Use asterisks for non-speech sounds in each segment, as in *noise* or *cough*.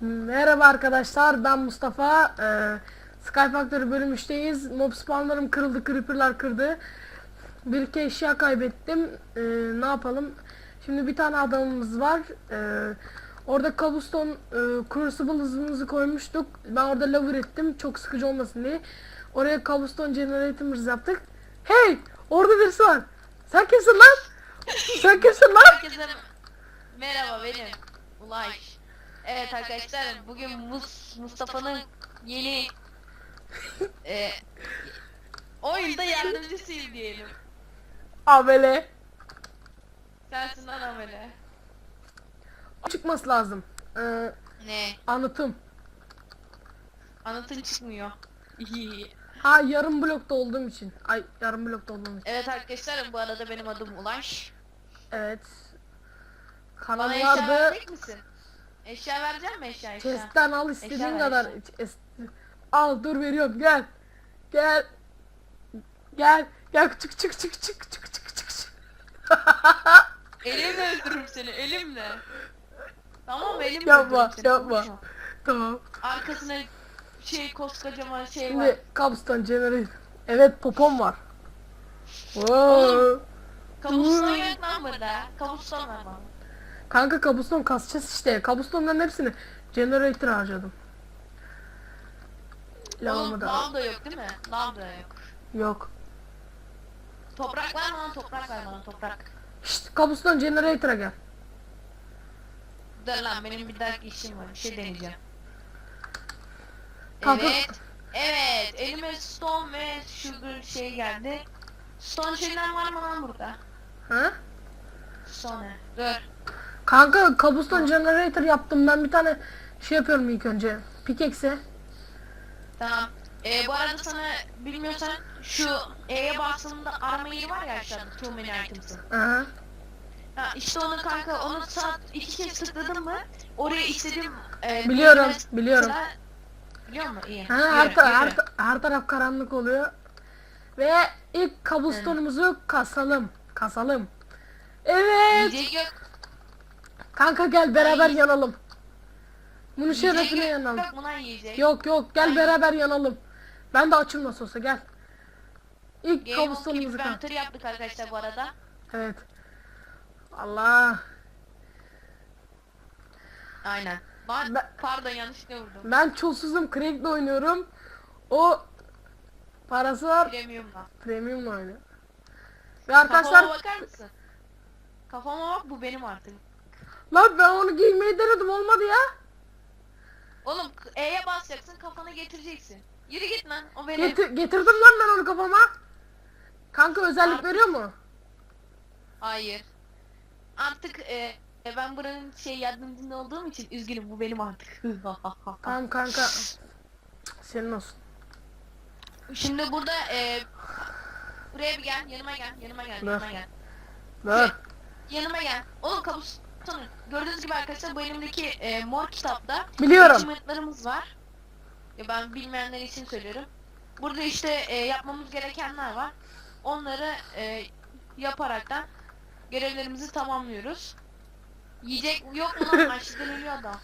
Merhaba arkadaşlar ben Mustafa. Ee, Sky Factory bölüm 3'teyiz. Mob spawnlarım kırıldı, creeperlar kırdı. Bir iki eşya kaybettim. Ee, ne yapalım? Şimdi bir tane adamımız var. Ee, orada cobblestone e, crucible hızımızı koymuştuk. Ben orada lav ürettim çok sıkıcı olmasın diye. Oraya cobblestone generator'ımızı yaptık. Hey! Orada birisi var. Sen kimsin lan? Sen kimsin lan? Merhaba benim Ulaş. Evet arkadaşlar bugün Mus Mustafa'nın yeni *laughs* e, oyunda yardımcısıyım diyelim. Amele. Sensin lan amele. Çıkması lazım. Ee, Ne? anlatım. Anlatın çıkmıyor. Ha yarım blokta olduğum için. Ay yarım blokta olduğum için. evet arkadaşlar bu arada benim adım Ulaş. Evet. Bana Kanal eşya vardı. verecek misin? Eşya verecek mi eşya eşya? Chest'ten al istediğin Eşya ver, kadar. Al dur veriyorum gel. Gel. Gel. Gel çık çık çık çık çık çık çık. çık. Elimle öldürürüm seni elimle. Tamam mı elimle Yapma, öldürürüm seni. yapma. tamam. Arkasına şey koskocaman şey var. Şimdi cobblestone generator. Evet popom var. Wow. Oğlum. Kabuston yok lan burada. Kabuston var bana. Kanka cobblestone kasacağız işte. Cobblestone'ların hepsini generator harcadım. Oğlum Lavamı da lav da yok değil mi? Lav da yok. yok. Toprak var mı lan? Toprak var bana toprak. Şşt cobblestone generator'a gel. Dur lan benim bir dakika işim var. Bir şey deneyeceğim. Kanka- Evet. Evet. Elime stone ve sugar şey geldi. Stone şeyler var mı lan burada? Ha? Stone. Dur. Kanka cobblestone generator yaptım ben bir tane şey yapıyorum ilk önce. Pickaxe. Tamam. Ee, bu arada sana bilmiyorsan şu E'ye bastığında arama yeri var ya aşağıda. Too many items'ın. Aha. Ha işte onu kanka onu saat iki kez tıkladın mı oraya istediğim e, Biliyorum, bölüme biliyorum. Biliyor musun? İyi. Ha, her, ta- her, ta- her taraf karanlık oluyor. Ve ilk cobblestone'umuzu kasalım. Kasalım. Evet. Yiyecek yok. Kanka gel beraber yanalım. Bunun şerefine yanalım. Yok buna yiyecek. Yok yok gel beraber yanalım. Ben de açım nasıl olsa gel. İlk Game of kan. Inventory yaptık arkadaşlar bu arada. Evet. Allah. Aynen. Lan Ben- pardon yanlışlıkla vurdum. Ben çulsuzum. Craig'le oynuyorum. O parası var. Premium'la. Premium'la oynuyor. Ve Kafama arkadaşlar bakar mısın? Kafama bak bu benim artık. Lan ben onu giymeyi denedim olmadı ya. Oğlum E'ye basacaksın kafana getireceksin. Yürü git lan o benim. Getir, getirdim lan ben onu kafama. Kanka özellik Artık- veriyor mu? Hayır. Artık e, e, ben buranın şey yardımcında olduğum için üzgünüm bu benim artık. *laughs* Tamam kanka. Senin olsun. Şimdi burada e, buraya bir gel yanıma gel yanıma gel Dur. yanıma gel. Ver. Yanıma gel. Oğlum kabus Gördüğünüz gibi arkadaşlar bu elimdeki e, mor kitapta Biliyorum. achievement'larımız var. Ya ben bilmeyenler için söylüyorum. Burada işte e, yapmamız gerekenler var. Onları e, yaparaktan görevlerimizi tamamlıyoruz. Yiyecek yok mu lan? *laughs* Açlıktan ölüyor adam.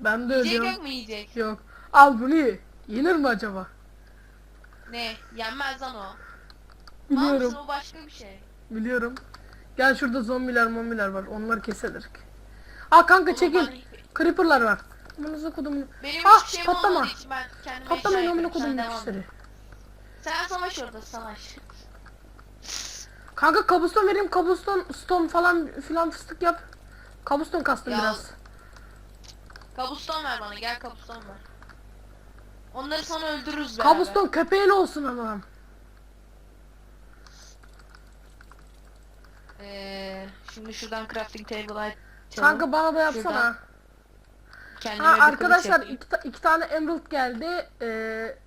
Ben de Yiyecek ölüyorum. yok mu yiyecek? Yok. Al bunu ye. Yenir mi acaba? Ne? Yenmez lan o. Biliyorum. Mamsı o başka bir şey. Biliyorum. Gel şurada zombiler mombiler var. Onları keselim. Aa kanka çekil. ben- Creeper'lar var. Bunu kodum. Benim Ah, şeyim patlama. eşya amına yapıyorum. kodum Sen savaş orada savaş. Kanka kabuston vereyim. Kabuston stone falan filan fıstık yap. Kabuston kastım Ya, biraz. Kabuston ver bana gel kabuston ver. Onları sana öldürürüz beraber. Kabuston köpeğiyle olsun ama. Ee, şimdi şuradan crafting table açalım. Kanka bana da yapsana. Şuradan Kendime Ha kılıç arkadaşlar iki, ta- iki tane emerald geldi. Ee,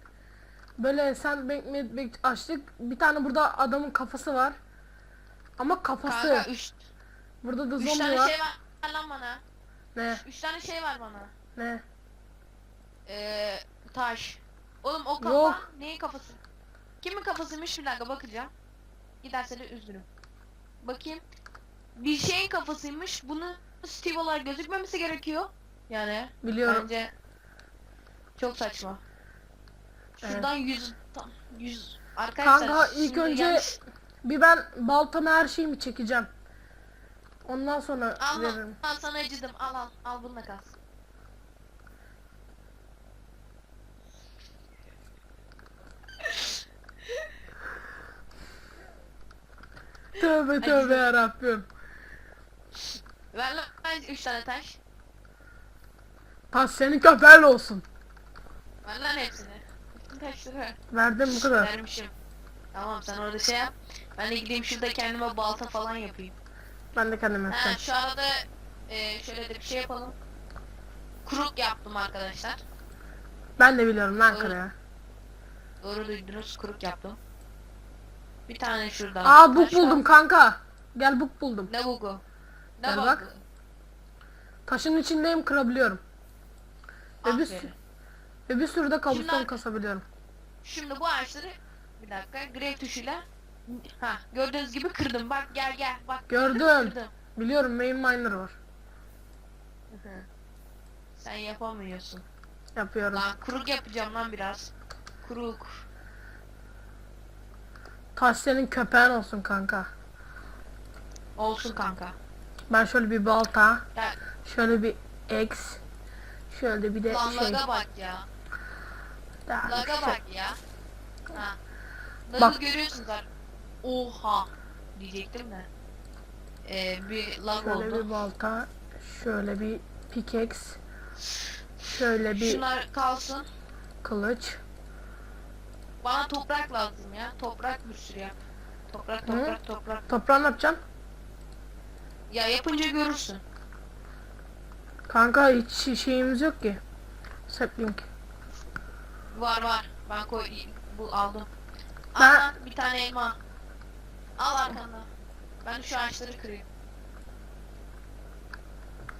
böyle sen bank bank açtık. Bir tane burada adamın kafası var. Ama kafası. Kanka 3 burada da 3 zombi tane var. şey var lan bana. Ne? 3 tane şey var bana. Ne? Ee, taş. Oğlum o kafa Yok. neyin kafası? Kimin kafasıymış bir dakika bakacağım. Giderse de üzgünüm. Bakayım. Bir şeyin kafasıymış. Bunu Steve olarak gözükmemesi gerekiyor. Yani Biliyorum. bence çok saçma. Şuradan 100 tam 100 arkadaşlar Kanka ilk şimdi önce yanlış- bir ben baltamı her şeyimi çekeceğim. Ondan sonra al, veririm. al sana acıdım al al al bununla kalsın. Tövbe tövbe yarabbim. Ver lan 3 tane taş. Taş senin köpeğin olsun. Ver lan hepsini. Bütün taşları ver. Verdim bu kadar. Vermişim. Tamam sen orada şey yap. Ben de gideyim şurada kendime balta falan yapayım. Ben de kendim Ha, yapacağım. şu arada e, şöyle de bir şey yapalım. Kuruk yaptım arkadaşlar. Ben de biliyorum lan Doğru. kıraya. Doğru duydunuz kuruk yaptım. Bir tane şuradan. Aa buk var. buldum kanka. Gel buk buldum. Ne bugu? Ne Gel bak. Taşın içindeyim kırabiliyorum. Ve bir, Aferin. ve bir sürü de kabuston Şunlar- kasabiliyorum. Şimdi bu ağaçları bir dakika grey tuşuyla ha gördüğünüz gibi kırdım. Bak gel gel bak. Gördüm. Kırdım. Biliyorum main miner var. Hı hı. Sen yapamıyorsun. Yapıyorum. Lan kuruk yapacağım lan biraz. Kuruk. Taş senin köpeğin olsun kanka. Olsun kanka. Ben şöyle bir balta, Gel. şöyle bir X, şöyle bir de Lan şey. laga bak ya. bir Laga şey. bak ya. Ha. Lagı Bak. görüyorsunuz. Oha diyecektim de. Ee, bir lag Şöyle oldu. bir balta, şöyle bir pickaxe, şöyle bir Şunlar kalsın. kılıç. Bana toprak lazım ya. Toprak bir sürü yap. Toprak Hı? toprak toprak. Toprağını yapacağım. Ya yapınca görürsün. Kanka hiç şey- şeyimiz yok ki. Sapling. Var var. Ben koy bu aldım. Ben- Al lan bir tane elma. Al arkanda. Ben şu ağaçları kırayım.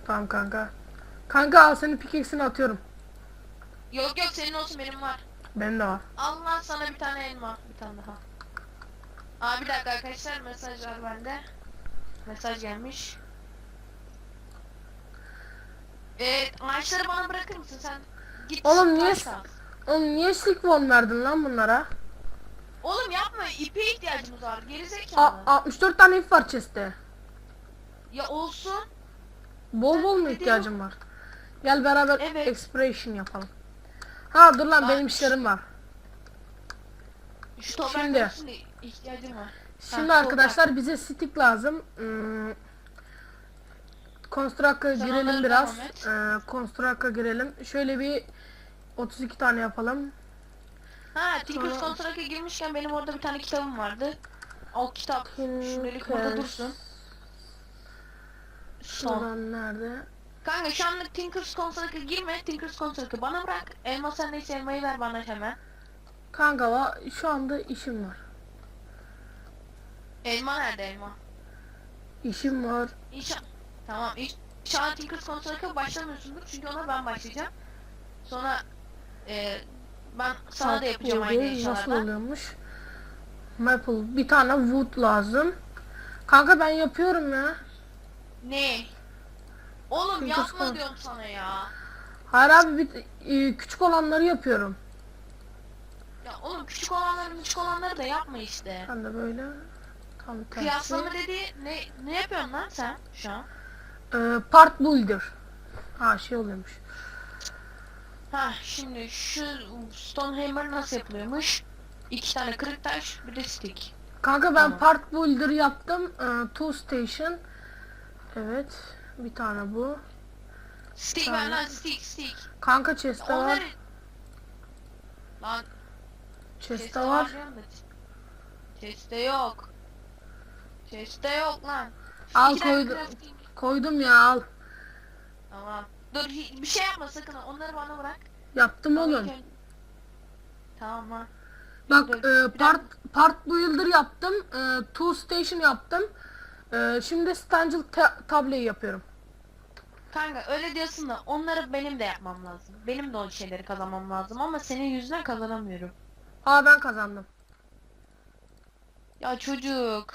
Tamam kanka. Kanka al senin pickaxe'ini atıyorum. Yok yok senin olsun benim var. Benim de var. Al lan sana bir tane elma. Bir tane daha. Aa bir dakika arkadaşlar mesaj var bende. Mesaj gelmiş. Evet ağaçları bana bırakır mısın sen? Git Oğlum, niye-. Oğlum niye silikon verdin lan bunlara? Oğlum yapma ipe ihtiyacımız var A- gerizekalı. 64 tane ip var chest'te. Ya olsun. Bol bol mu Ne ihtiyacım var? Gel beraber Evet. exploration yapalım. Ha dur lan benim işlerim var. Şu toprak Şimdi. ihtiyacım var. Şimdi Ha, arkadaşlar bize stick lazım. Hmm. Construct'a Sen girelim onları biraz. devam et. Ee, Construct'a girelim. Şöyle bir 32 tane yapalım. Ha Sonra- Contract'a girmişken benim orada bir tane kitabım vardı. O kitap şimdilik burada Tinkers. dursun. Son. Şuradan nerede? Kanka şu anlık Tinkers Contract'a girme. Tinkers Contract'ı bana bırak. Elma sen neyse elmayı ver bana hemen. Kanka va- şu anda işim var. Elma nerede elma? İşim var. İnşallah. Tamam. İş... Şu an Tinkers Contract'a başlamıyorsundur. Çünkü ona ben başlayacağım. Sonra e, ben sana da yapacağım aynı Hardwood Nasıl oluyormuş? Maple bir tane wood lazım. Kanka ben yapıyorum ya. Ne? Oğlum Tinkers yapma Con- diyorum sana ya. Hayır abi bir, e, küçük olanları yapıyorum. Ya oğlum küçük olanları küçük olanları da yapma işte. Ben de böyle tam tersi. Kıyaslama dedi ne ne yapıyorsun lan sen şu an? Ee, part builder. Ha şey oluyormuş. Ha şimdi şu Stonehammer nasıl yapılıyormuş? İki tane kırık taş bir de stick. Kanka ben Tamam. part builder yaptım. Ee, two station. Evet. Bir tane bu. Stick ver lan stick stick. Kanka chest'te Onları... var. Lan Chest'te chest'te var. diyorum da- Chest'te yok. Chest'te yok lan. Al İki koydum. crafting- Koydum ya al. Tamam. Dur hi- bir şey yapma sakın onları bana bırak. Yaptım oğlum. Tamam ha. Bak e, part part builder yaptım. E, two station yaptım. E, şimdi Stangel ta- tableyi yapıyorum. Kanka öyle diyorsun da onları benim de yapmam lazım. Benim de o şeyleri kazanmam lazım ama senin yüzünden kazanamıyorum. Aa ben kazandım. Ya çocuk.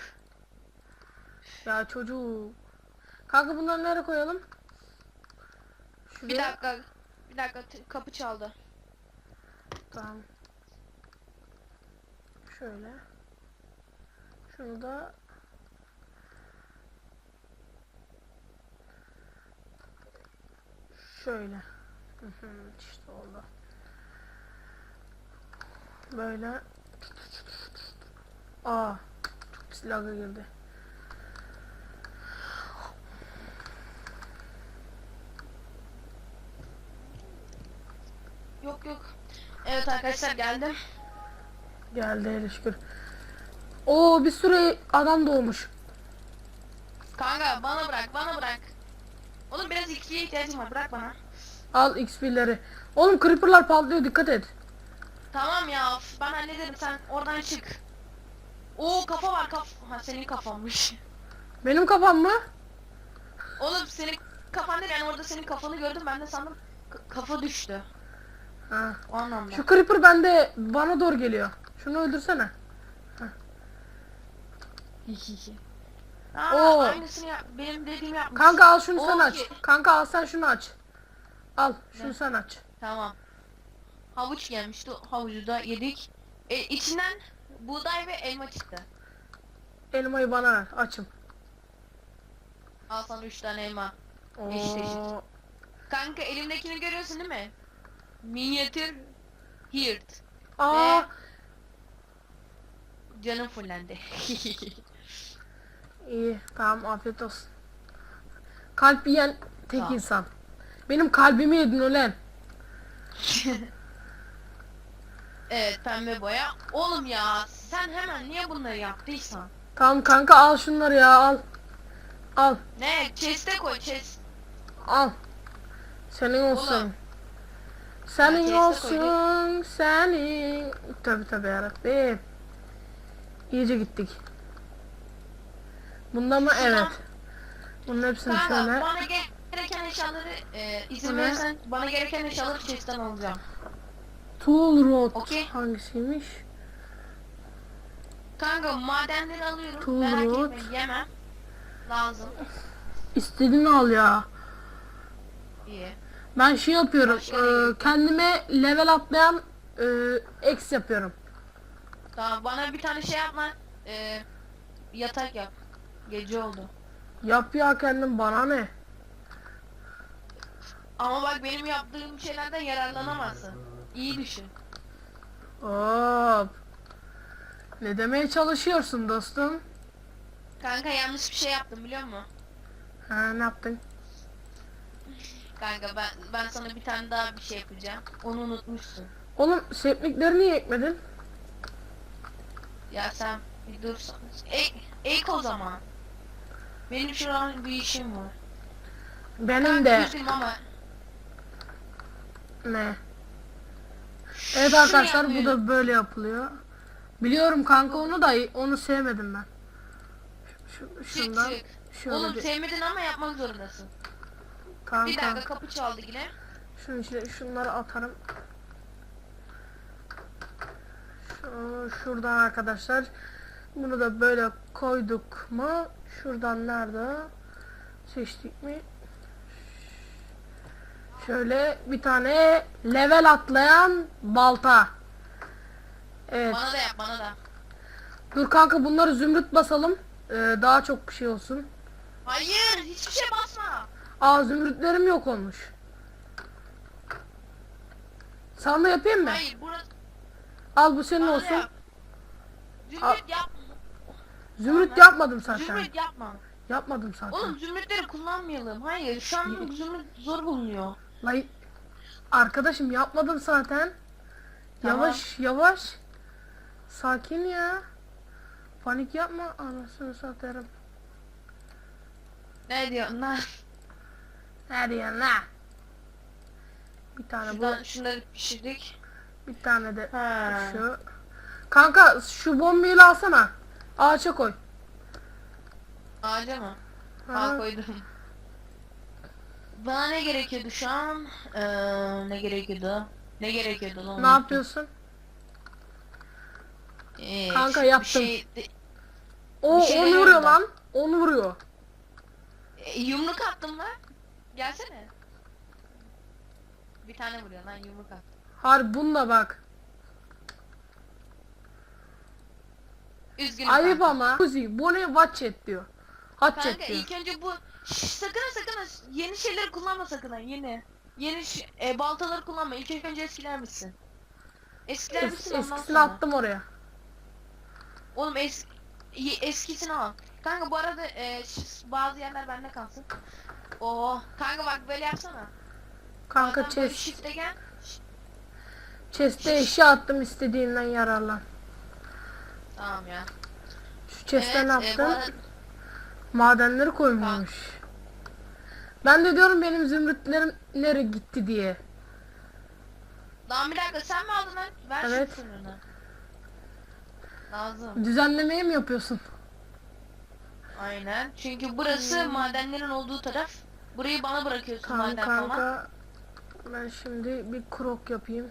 Ya çocuk. Kanka bunları nereye koyalım? Şuraya. Bir dakika. Bir dakika kapı çaldı. Tamam. Şöyle. Şunu da şöyle. İşte oldu. Böyle. Aa, lag'a girdi. Yok yok. Evet arkadaşlar geldim. Geldi hele şükür. Oo bir sürü adam doğmuş. Kanka bana bırak bana bırak. Oğlum biraz ikiye ihtiyacım var bırak bana. Al XP'leri. Oğlum creeper'lar patlıyor dikkat et. Tamam ya of, ben hallederim sen oradan çık. Oo kafa var kaf. Ha senin kafanmış. Benim kafam mı? Oğlum senin kafan değil yani orada senin kafanı gördüm ben de sandım k- kafa düştü. Ha. O anlamda. Şu creeper bende bana doğru geliyor. Şunu öldürsene. Aa, Oo. aynısını yap. Benim dediğimi yapmış. Kanka al şunu sen aç. Okey. Kanka al sen şunu aç. Al şunu Ne? sen aç. Tamam. Havuç gelmişti. Havucu da yedik. E, içinden buğday ve elma çıktı. Elmayı bana ver. Açım. Al sana 3 tane elma. Eşit eşit. Oo. Kanka elimdekini görüyorsun değil mi? Minyatür hirt. Aa, Canım fullendi. *laughs* iyi. Tamam afiyet olsun. Kalp yiyen tek Tamam. insan. Benim kalbimi yedin ulan. *laughs* evet pembe boya. Oğlum ya sen hemen niye bunları yaptıysan? Tamam kanka al şunları ya al. Al. Ne? Chest'e koy chest. Al. Senin olsun. Oğlum. Senin Ya, olsun. Senin. Tabi tabi yarabbim. İyice gittik. Bunda mı? Evet. Bunun hepsini Kanka şöyle. bana gereken eşyaları e, izin ne? verirsen bana gereken eşyaları chest'ten alacağım. Tool rod. Okey. Hangisiymiş? Kanka madenleri alıyorum. Tuğrul. Merak etme yemem. Lazım. İstediğini al ya. İyi. Ben şey yapıyorum. Başka e, kendime level atlayan e, X yapıyorum. Tamam bana bir tane şey yapma. E, yatak yap. Gece oldu. Yap ya kendin bana ne? Ama bak benim yaptığım şeylerden yararlanamazsın. İyi düşün. Hop. Ne demeye çalışıyorsun dostum? Kanka yanlış bir şey yaptım biliyor musun? Ha ne yaptın? Kanka ben ben sana bir tane daha bir şey yapacağım. Onu unutmuşsun. Oğlum seplikleri niye ekmedin? Ya sen bir dur. Ek, ek o zaman. Benim şu an bir işim var. Benim de. üzgünüm ama Ne? Evet şunu arkadaşlar bu yapmıyorum. da böyle yapılıyor. Biliyorum kanka onu da onu sevmedim ben. Şu, Çık şundan çık. şöyle Oğlum bir sevmedin ama yapmak zorundasın. Bir kanka. dakika kapı çaldı yine. Şunun içine şunları atarım. Şu, şuradan arkadaşlar. Bunu da böyle koyduk mu? Şuradan nerede? Seçtik mi? Şöyle bir tane level atlayan balta. Evet. Bana da yap bana da. Dur kanka bunları zümrüt basalım. Ee, daha çok şey olsun. Hayır hiçbir şey basma. Aa zümrütlerim yok olmuş. Sana da yapayım mı? Hayır burası Al bu senin bana olsun. yap. Al. Zümrüt yapma. Zümrüt yapmadım zaten. Zümrüt yapma. Yapmadım zaten. Oğlum zümrütleri kullanmayalım. Hayır şu an zümrüt zor bulunuyor. Lan arkadaşım yapmadım zaten. Tamam. Yavaş yavaş. Sakin ya. Panik yapma. Anasını satarım. Ne diyorsun lan? Ne diyorsun la? Bir tane bu, Şuradan şunları pişirdik. bir tane de Ha. şu. Kanka şu bombayı alsana. Ağaça koy. Ağaca mı? Ha. Aa koydum. Bana ne gerekiyordu şu an? Ee, ne gerekiyordu? Ne gerekiyordu lan? Ne yapıyorsun? Ee, Kanka yaptım. Şey, de- O Bir şey onu deniyorum vuruyor da. Bir tane vuruyor lan yumruk at. Harbi bununla bak. Üzgünüm Ayıp kanka. ama. Uzi bu ne watch et diyor. Watch Kanka et diyor. ilk önce bu Şşş, sakın ha, sakın ha. yeni şeyleri kullanma sakın ha, yeni. Yeni ş- e, baltaları kullanma. İlk önce eskiler misin? Eskiler Es- misin ondan eskisini sonra. attım oraya. Oğlum es y- eskisini al. Kanka bu arada e, ş- bazı yerler bende kalsın. Oo kanka bak böyle yapsana. Kanka Oradan böyle chest, shift'e gel. chest'e eşya attım istediğinden yararlan. Tamam ya. Şu chest'e ne Evet, e, bu yaptın? arada- Madenleri koymuş. Ben de diyorum benim zümrütlerim nereye gitti diye. Lan bir dakika sen mi aldın? Ver Evet. şu. Lazım. Düzenlemeyi mi yapıyorsun? Aynen. Çünkü burası madenlerin olduğu taraf. Burayı bana bırakıyorsun Tamam maden falan. kanka. Ben şimdi bir krok yapayım.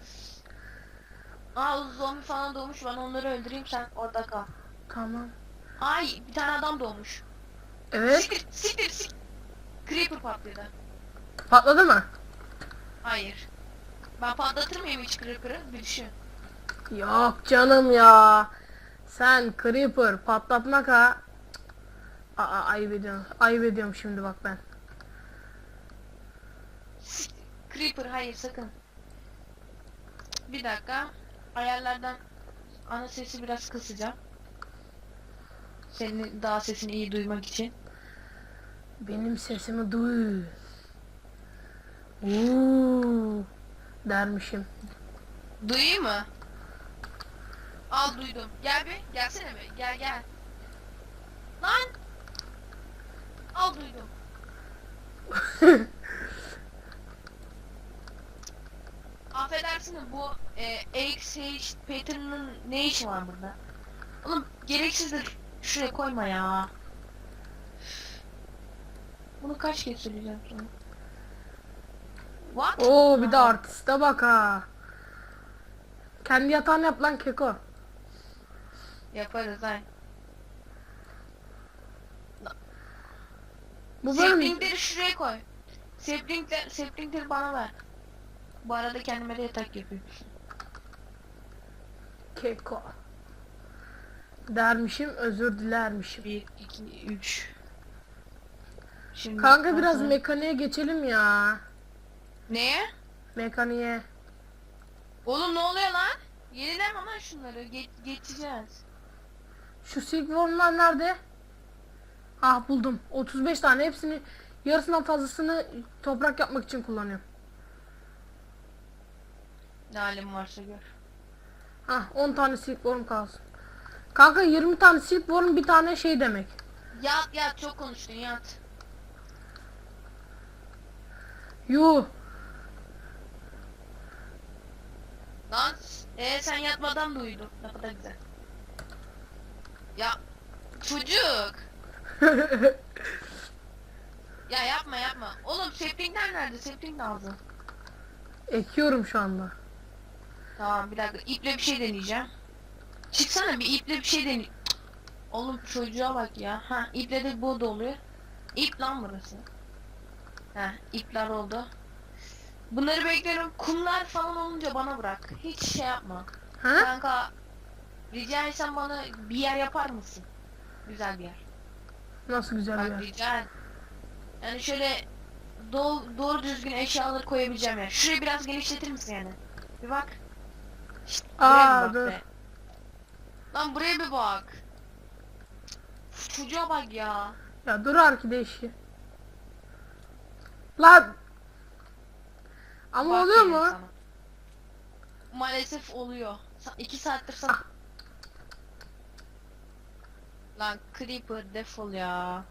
Aa zombi falan doğmuş ben onları öldüreyim sen orada kal. Tamam. Ay bir tane adam doğmuş. Evet. Siktir siktir siktir. Creeper patladı. Patladı mı? Hayır. Ben patlatır mıyım hiç Creeper'ı? Bir düşün. Yok canım ya. Sen creeper patlatmak ha. Aa ayıp ediyorum. Ayıp ediyorum şimdi bak ben. Creeper hayır sakın. Bir dakika. Ayarlardan ana sesi biraz kısacağım. Senin daha sesini iyi duymak için. Benim sesimi duy. Uuu dermişim. Duyayım mı? Al duydum. Gel bir. Gelsene bir. Gel gel. Lan. Al duydum. *laughs* Affedersin de bu e, XH pattern'ın ne işi var burada? Oğlum gereksizdir. Şuraya koyma ya. Bunu kaç kez söyleyeceğim sana? What? Oo bir de Ha. artiste bak ha. Kendi yatağını yap lan keko. Yaparız ay. Bu bölüm Saplingleri şuraya koy. Saplingler, saplingleri bana ver. Bu arada kendime de yatak yapıyorum. keko. Dermişim özür dilermişim. 1, 2, 3. Şimdi Kanka biraz sana- mekaniğe geçelim ya. Neye? Mekaniğe. Oğlum ne oluyor lan? Yenileme lan şunları. Ge geçeceğiz. Şu silkwormlar nerede? Ah buldum. 35 tane hepsini yarısından fazlasını toprak yapmak için kullanıyorum. Ne halim varsa gör. Ah 10 tane silkworm kalsın. Kanka 20 tane silkworm bir tane şey demek. Yat yat çok konuştun yat. Yuh. Lan e sen yatmadan da uyudun. Ne kadar güzel. Ya çocuk. *laughs* Ya yapma yapma. Oğlum saplingler nerede? Sapling lazım. Ekiyorum şu anda. Tamam bir dakika iple bir şey deneyeceğim. Çıksana bir iple bir şey deney. Cık. Oğlum çocuğa bak ya. Ha iple de bu da oluyor. İp lan burası. Ha ipler oldu. Bunları bekliyorum. Kumlar falan olunca bana bırak. Hiç şey yapma. Ha? Kanka rica etsem bana bir yer yapar mısın? Güzel bir yer. Nasıl güzel bir Bak yer. rica et. Yani şöyle doğru, doğru düzgün eşyaları koyabileceğim yer. Şurayı biraz genişletir misin yani? Bir bak. Şşt, buraya Aa, bir bak dur. be. Lan buraya bir bak. Çocuğa bak ya. Ya dur arkadaşı. Lan. Ama Bak oluyor mu? sana. Maalesef oluyor. Sa- iki saattir sana... Lan Creeper defol ya.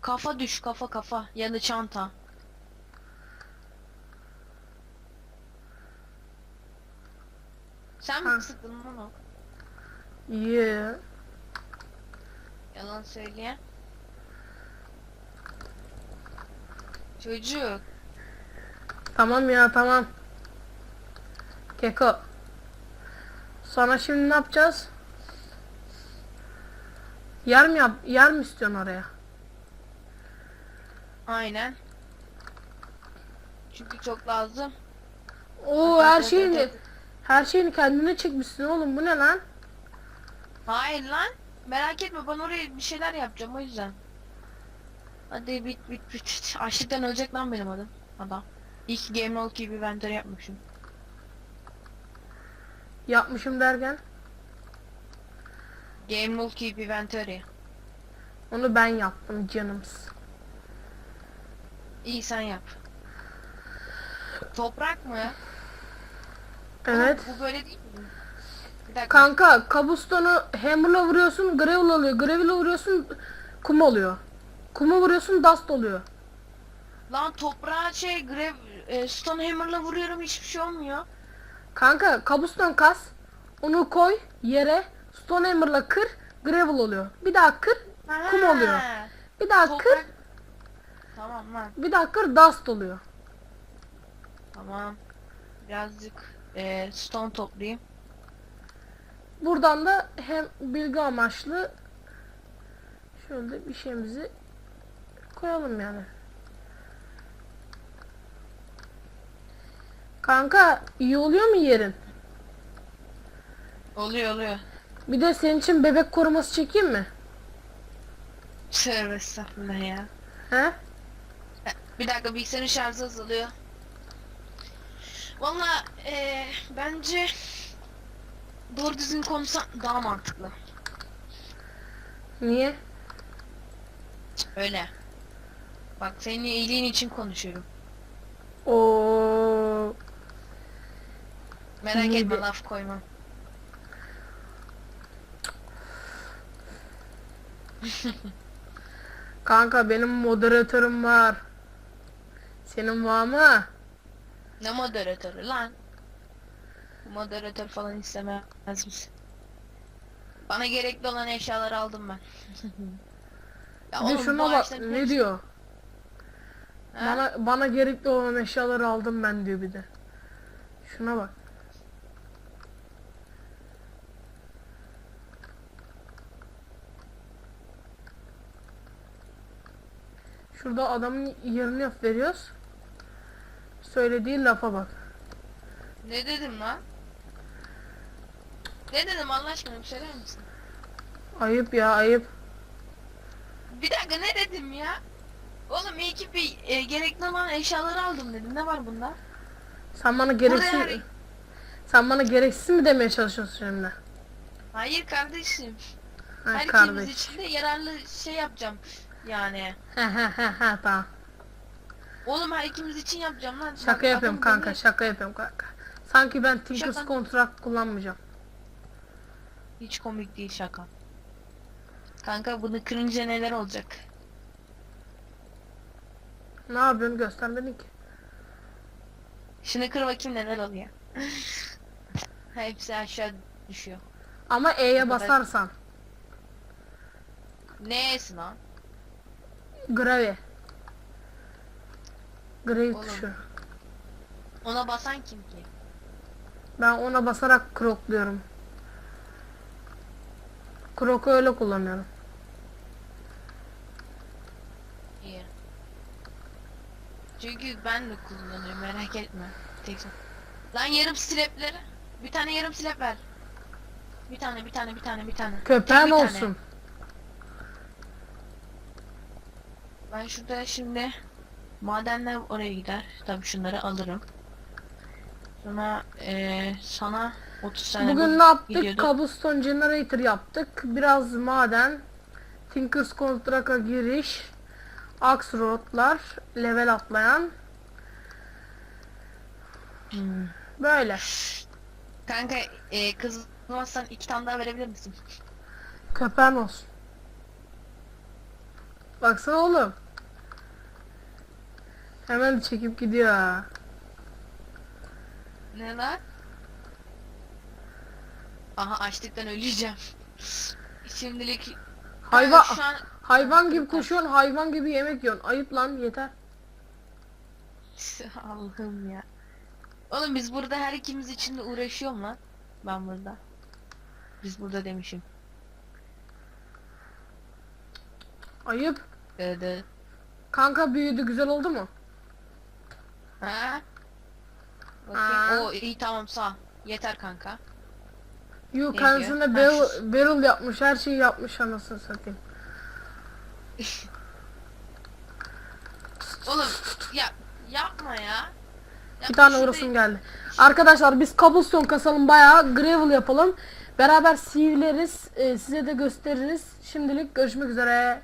Kafa düş kafa kafa. Ya da çanta. Sen mi sıktın lan o? Yeah. Yalan söyleyen. Çocuk. Tamam ya tamam. Keko. Sonra şimdi ne yapacağız? Yer mi yap yer mi istiyorsun oraya? Aynen. Çünkü çok lazım. Oo her evet. Her şeyini kendine çekmişsin oğlum bu ne lan? Hayır lan. Merak etme ben oraya bir şeyler yapacağım o yüzden. Hadi bit bit bit. Açlıktan ölecek lan benim adam. Adam. İlk Game Roll gibi inventory yapmışım. Yapmışım derken Game Roll gibi inventory. onu ben yaptım canımız. İyi sen yap. Toprak mı? Evet. Bu böyle değil mi? Bir dakika. Kanka kabustonu hammer'la vuruyorsun gravel oluyor. Gravel'la vuruyorsun kum oluyor. Kuma vuruyorsun dust oluyor. Lan toprağa şey grev e, stone hammer'la vuruyorum hiçbir şey olmuyor. Kanka kabuston kas. Onu koy yere. Stone hammer'la kır. Gravel oluyor. Bir daha kır. Kum Ha, oluyor. Bir daha kır. Toprak. Tamam lan. Bir daha kır dust oluyor. Tamam. Birazcık e, stone toplayayım. Buradan da hem bilgi amaçlı şöyle bir şeyimizi koyalım yani. Kanka iyi oluyor mu yerin? Oluyor oluyor. Bir de senin için bebek koruması çekeyim mi? Tövbe estağfurullah ya. He? Bir dakika bilgisayarın şarjı azalıyor. Valla e, bence doğru düzgün konuşsan daha mantıklı. Niye? Öyle. Bak senin iyiliğin için konuşuyorum. O Merak İyi etme de- laf koymam. kanka benim moderatörüm var. Senin var mı? Ne moderatörü lan? Moderatör falan istemez misin? Bana gerekli olan eşyaları aldım ben. *laughs* ya Bir de oğlum, bu şuna bak ağaçların ne hepsi- diyor? Ha? Bana bana gerekli olan eşyaları aldım ben diyor bir de. Şuna bak. Şurada adamın yerini veriyoruz. Söylediği lafa bak. Ne dedim lan? Ne dedim Allah aşkına bir söyler misin? Ayıp ya ayıp. Bir dakika ne dedim ya? Oğlum iyi ki bir e, gerekli olan eşyaları aldım dedim. Ne var bunda? Sen bana gereksiz her- Sen bana gereksiz mi demeye çalışıyorsun şimdi? Hayır kardeşim. Ha, Her ikimiz kardeş. için de yararlı şey yapacağım. Yani. He he he he tamam. Oğlum her ikimiz için yapacağım lan. Şaka Bak, yapıyorum adam kanka beni- şaka yapıyorum kanka. Sanki ben Tinker's Şaka. Contract kullanmayacağım. Hiç komik değil şaka. Kanka bunu kırınca neler olacak? Ne yapıyorsun göstermedin ki. Şunu kır bakayım neler oluyor. *laughs* Hepsi aşağı düşüyor. Ama E'ye basarsan. Neysin lan? Grave. Grave Oğlum. tuşu. Ona basan kim ki? Ben ona basarak krokluyorum. Kroku öyle kullanıyorum. İyi. Çünkü ben de kullanıyorum merak etme. Tek Lan yarım silepleri. Bir tane yarım silep ver. Bir tane bir tane bir tane bir tane. Köpeğin bir tane. olsun. Ben şurada şimdi madenler oraya gider. Tabii şunları alırım. Sonra eee, sana 30 tane Bugün bu ne yaptık? gidiyordu. Cobblestone Generator yaptık. Biraz maden. Tinker's Contract'a giriş. Axe Road'lar. Level atlayan. Hmm. Böyle. Kanka eee kızmazsan iki tane daha verebilir misin? Köpeğin olsun. Baksana oğlum. Hemen çekip gidiyor ha. Ne lan? Aha açlıktan öleceğim. Şimdilik Hayvan şu an hayvan gibi koşuyorsun, hayvan gibi yemek yiyorsun. Ayıp lan yeter. *laughs* Allah'ım ya. Oğlum biz burada her ikimiz için de uğraşıyorum lan. Ben burada. Biz burada demişim. Ayıp. Evet evet. Kanka büyüdü güzel oldu mu? Ha? Aa. Bakayım. O iyi tamam sağ. Yeter kanka. Yu Ne diyor? barrel, barrel yapmış. Her şeyi yapmış anasını satayım. *laughs* Oğlum ya yapma ya. Ya Bir tane şurada- vurasım geldi. Arkadaşlar biz cobblestone kasalım bayağı gravel yapalım. Beraber sivileriz. e, size de gösteririz. Şimdilik görüşmek üzere.